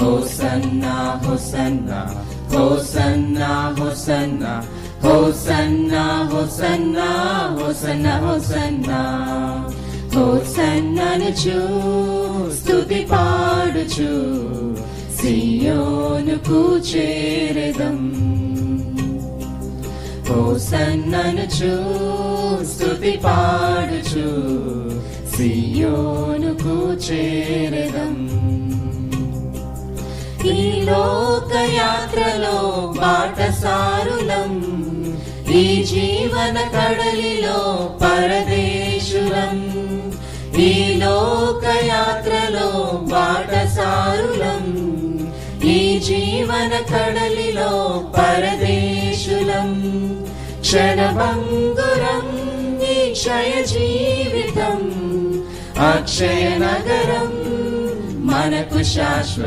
Hosanna hosanna hosanna hosanna hosanna hosanna hosanna hosanna. హోసన్ననుచు స్థుతి పాడుచు సియోనుకు చేరదం హోసన్ననుచు స్థుతి పాడుచు సియోనుకు చేరదం ఈ లోక బాటసారులం ఈ జీవన కడలిలో పరదేశులం. ఈ లోకయాత్రలో బాటసారులం ఈ జీవన కడలిలో పరదేశులం. క్షణభంగురం ఈ క్షయ జీవితం అక్షయ నగరం మనకు శాశ్వత